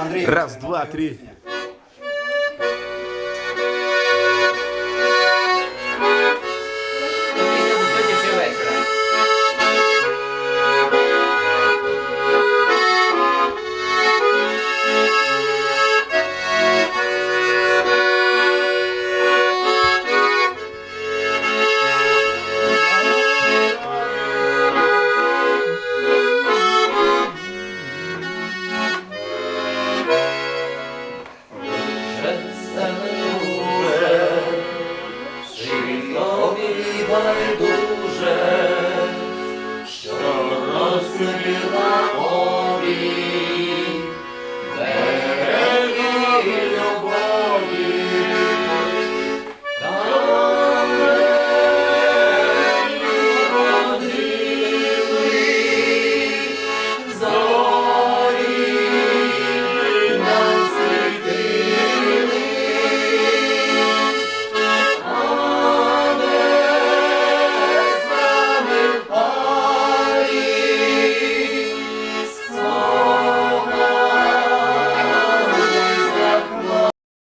Андрій. Раз, два, три. байдуже, що розмірі.